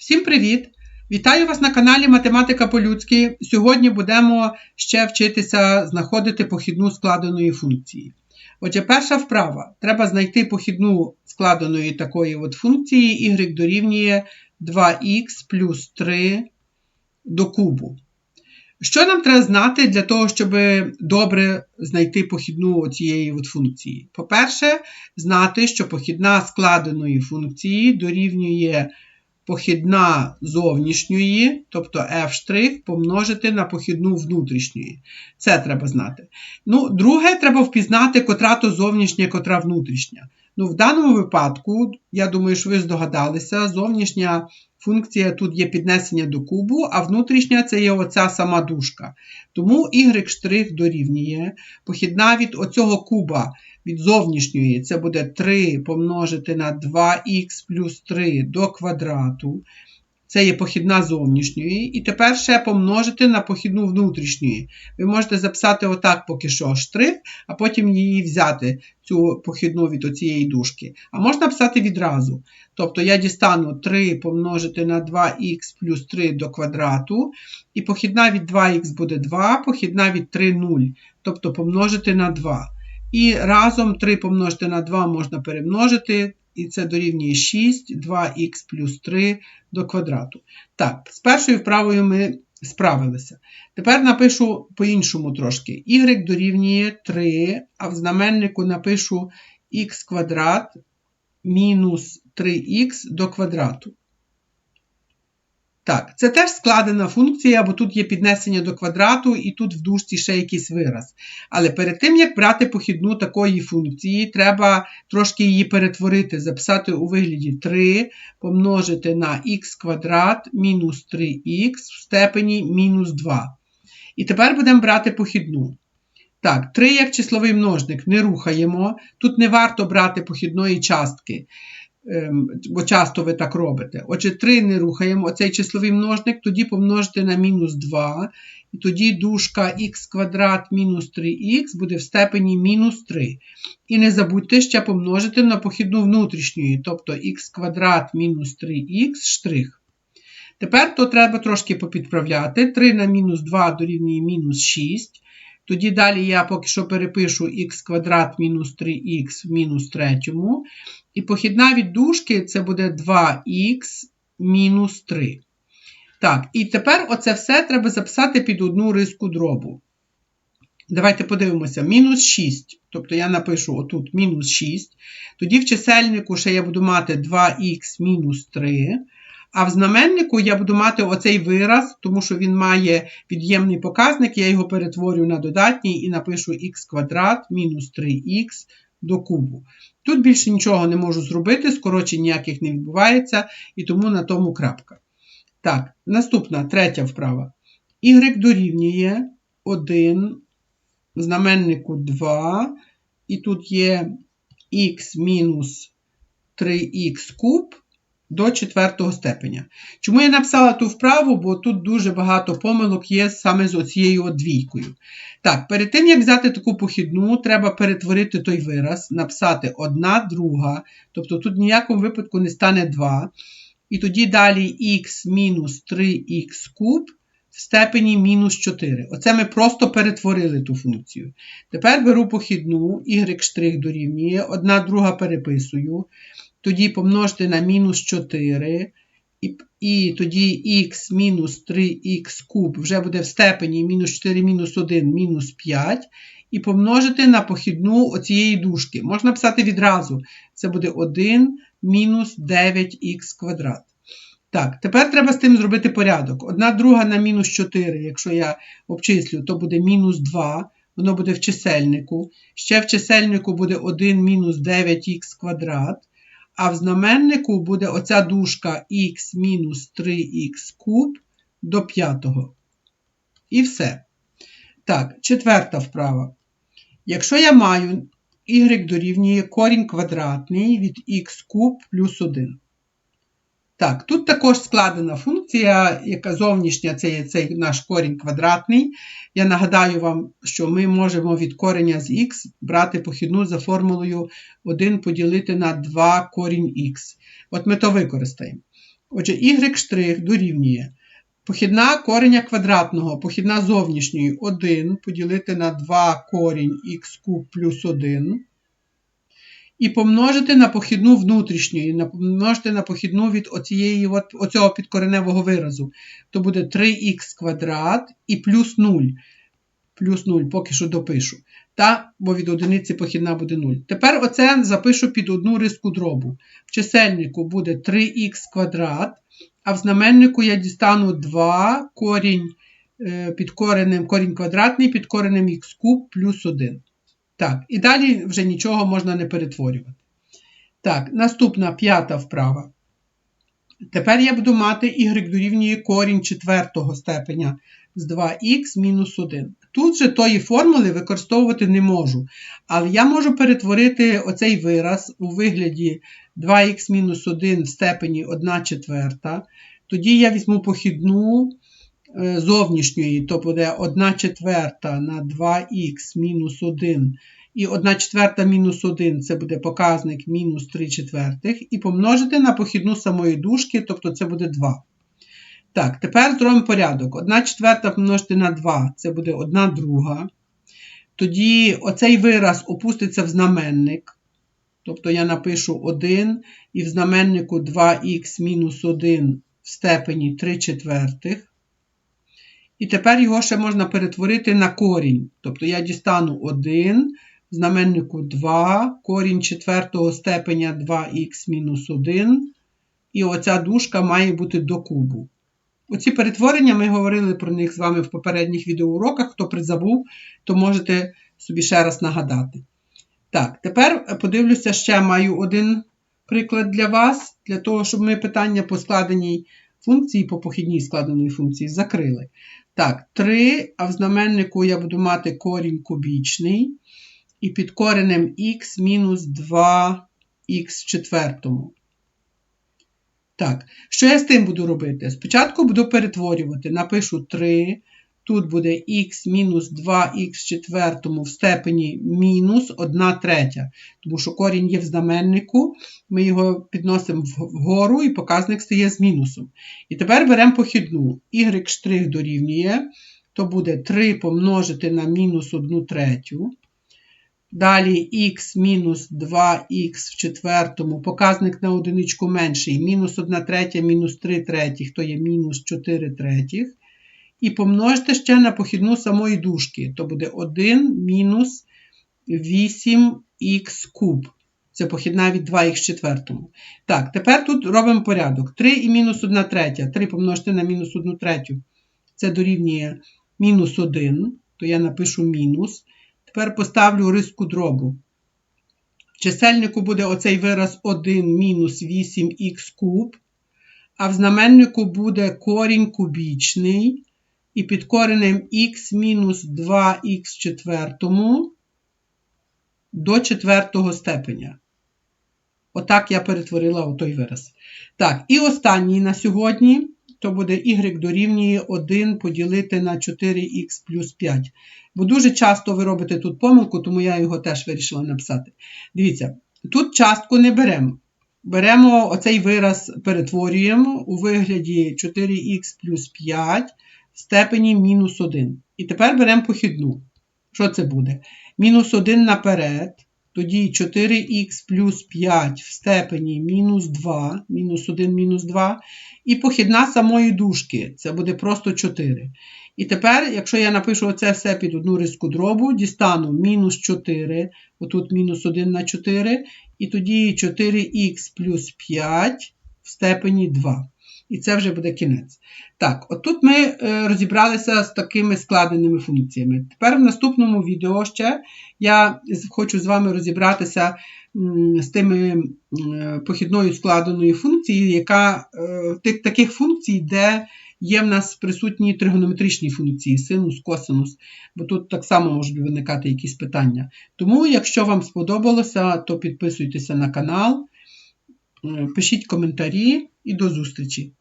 Всім привіт! Вітаю вас на каналі Математика по-людськи. Сьогодні будемо ще вчитися знаходити похідну складеної функції. Отже, перша вправа. Треба знайти похідну складеної такої от функції y дорівнює 2х плюс 3 до кубу. Що нам треба знати для того, щоб добре знайти похідну цієї от функції? По-перше, знати, що похідна складеної функції дорівнює похідна зовнішньої, тобто f' помножити на похідну внутрішньої. Це треба знати. Ну, Друге, треба впізнати, котра то зовнішня, котра внутрішня. Ну, В даному випадку, я думаю, що ви здогадалися, зовнішня функція тут є піднесення до кубу, а внутрішня це є оця сама дужка. Тому y' дорівнює похідна від оцього куба від зовнішньої це буде 3 помножити на 2х плюс 3 до квадрату. Це є похідна зовнішньої. І тепер ще помножити на похідну внутрішньої. Ви можете записати отак поки що штрих, а потім її взяти, цю похідну від оцієї дужки. А можна писати відразу. Тобто я дістану 3 помножити на 2х плюс 3 до квадрату. І похідна від 2х буде 2, похідна від 3 0. Тобто помножити на 2. І разом 3 помножити на 2 можна перемножити, і це дорівнює 6, 2х плюс 3 до квадрату. Так, з першою вправою ми справилися. Тепер напишу по-іншому трошки. y дорівнює 3, а в знаменнику напишу х квадрат мінус 3х до квадрату. Так, це теж складена функція, бо тут є піднесення до квадрату, і тут в дужці ще якийсь вираз. Але перед тим, як брати похідну такої функції, треба трошки її перетворити, записати у вигляді 3 помножити на х квадрат мінус 3х в степені мінус 2. І тепер будемо брати похідну. Так, 3 як числовий множник не рухаємо. Тут не варто брати похідної частки. Ем, бо часто ви так робите. Отже, 3 не рухаємо оцей числовий множник, тоді помножити на мінус 2, і тоді дужка х квадрат мінус 3х буде в степені мінус 3. І не забудьте ще помножити на похідну внутрішньої, тобто х квадрат мінус 3х штрих. Тепер то треба трошки попідправляти. 3 на мінус 2 дорівнює мінус 6. Тоді далі я поки що перепишу х квадрат мінус 3х в мінус третьому. І похідна від дужки це буде 2х мінус 3. Так, і тепер оце все треба записати під одну риску дробу. Давайте подивимося, мінус 6. Тобто я напишу отут мінус 6. Тоді в чисельнику ще я буду мати 2х мінус 3. А в знаменнику я буду мати оцей вираз, тому що він має від'ємний показник, я його перетворю на додатній і напишу х квадрат мінус 3х до кубу. Тут більше нічого не можу зробити, скорочень ніяких не відбувається, і тому на тому крапка. Так, наступна третя вправа. Y дорівнює 1, в знаменнику 2, і тут є х мінус 3х куб до четвертого степеня. Чому я написала ту вправу, бо тут дуже багато помилок є саме з оцією двійкою. Так, перед тим, як взяти таку похідну, треба перетворити той вираз, написати одна, друга, тобто тут ніякому випадку не стане 2. І тоді далі х мінус 3х куб в степені мінус 4. Оце ми просто перетворили ту функцію. Тепер беру похідну, y' дорівнює, одна друга переписую тоді помножити на мінус 4, і і тоді х мінус 3х куб вже буде в степені мінус 4 мінус 1 мінус 5. І помножити на похідну оцієї дужки. Можна писати відразу. Це буде 1 мінус 9х квадрат. Так, тепер треба з тим зробити порядок. Одна друга на мінус 4, якщо я обчислю, то буде мінус 2, воно буде в чисельнику. Ще в чисельнику буде 1 мінус 9х квадрат. А в знаменнику буде оця дужка х мінус 3х куб до п'ятого. І все. Так, четверта вправа. Якщо я маю y дорівнює корінь квадратний від х куб плюс 1. Так, тут також складена функція, яка зовнішня це є цей наш корінь квадратний. Я нагадаю вам, що ми можемо від кореня з х брати похідну за формулою 1 поділити на 2 корінь х. От ми то використаємо. Отже, y' дорівнює. Похідна кореня квадратного, похідна зовнішньої 1 поділити на 2 корінь х куб плюс 1. І помножити на похідну внутрішньої, помножити на похідну від оцієї, от, оцього підкореневого виразу. То буде 3х квадрат і плюс 0. Плюс 0, поки що допишу. Та, бо від одиниці похідна буде 0. Тепер оце запишу під одну риску дробу. В чисельнику буде 3х квадрат, а в знаменнику я дістану 2 корінь е, під коренем, корінь квадратний під коренем х куб плюс 1. Так, і далі вже нічого можна не перетворювати. Так, наступна п'ята вправа. Тепер я буду мати y дорівнює корінь четвертого степеня з 2х мінус 1. Тут же тої формули використовувати не можу. Але я можу перетворити оцей вираз у вигляді 2х мінус 1 в степені 1 четверта. Тоді я візьму похідну зовнішньої, то буде 1 четверта на 2х мінус 1. І 1 четверта мінус 1 це буде показник мінус 3 четвертих. І помножити на похідну самої дужки, тобто це буде 2. Так, тепер зробимо порядок. 1 четверта помножити на 2 це буде 1 друга. Тоді оцей вираз опуститься в знаменник. Тобто я напишу 1 і в знаменнику 2х мінус 1 в степені 3 четвертих. І тепер його ще можна перетворити на корінь. Тобто я дістану 1, в знаменнику 2, корінь четвертого степеня 2х мінус 1. І оця дужка має бути до кубу. Оці перетворення ми говорили про них з вами в попередніх відеоуроках. Хто призабув, то можете собі ще раз нагадати. Так, тепер подивлюся, ще маю один приклад для вас, для того, щоб ми питання по складеній функції, по похідній складеної функції закрили. Так, 3, а в знаменнику я буду мати корінь кубічний. І під коренем х мінус 2х в четвертому. Так, що я з тим буду робити? Спочатку буду перетворювати. Напишу 3. Тут буде х мінус 2х в четвертому в степені мінус 1 третя. Тому що корінь є в знаменнику, ми його підносимо вгору і показник стає з мінусом. І тепер беремо похідну. y' дорівнює, то буде 3 помножити на мінус 1 третю. Далі х мінус 2х в четвертому, показник на одиничку менший, мінус 1 третя, мінус 3 третіх, то є мінус 4 третіх. І помножте ще на похідну самої дужки, то буде 1 мінус 8х куб. Це похідна від 2х в четвертому. Так, тепер тут робимо порядок. 3 і мінус 1 третя. 3 помножити на мінус 1 третю. Це дорівнює мінус 1, то я напишу мінус. Тепер поставлю риску дробу. В чисельнику буде оцей вираз 1 мінус 8х куб, а в знаменнику буде корінь кубічний. І під коренем х мінус 2х в четвертому до четвертого степеня. Отак я перетворила у той вираз. Так, і останній на сьогодні то буде y дорівнює 1 поділити на 4х плюс 5. Бо дуже часто ви робите тут помилку, тому я його теж вирішила написати. Дивіться, тут частку не беремо. Беремо оцей вираз, перетворюємо у вигляді 4х плюс 5 в степені мінус 1. І тепер беремо похідну. Що це буде? Мінус 1 наперед. Тоді 4х плюс 5 в степені мінус 2, мінус 1, мінус 2. І похідна самої дужки. Це буде просто 4. І тепер, якщо я напишу оце все під одну риску дробу, дістану мінус 4, отут мінус 1 на 4, і тоді 4х плюс 5 в степені 2. І це вже буде кінець. Так, отут ми е, розібралися з такими складеними функціями. Тепер в наступному відео ще я хочу з вами розібратися з тими похідною складеною функцією, яка е, таких функцій, де є в нас присутні тригонометричні функції, синус, косинус, бо тут так само можуть виникати якісь питання. Тому, якщо вам сподобалося, то підписуйтеся на канал, е, пишіть коментарі і до зустрічі!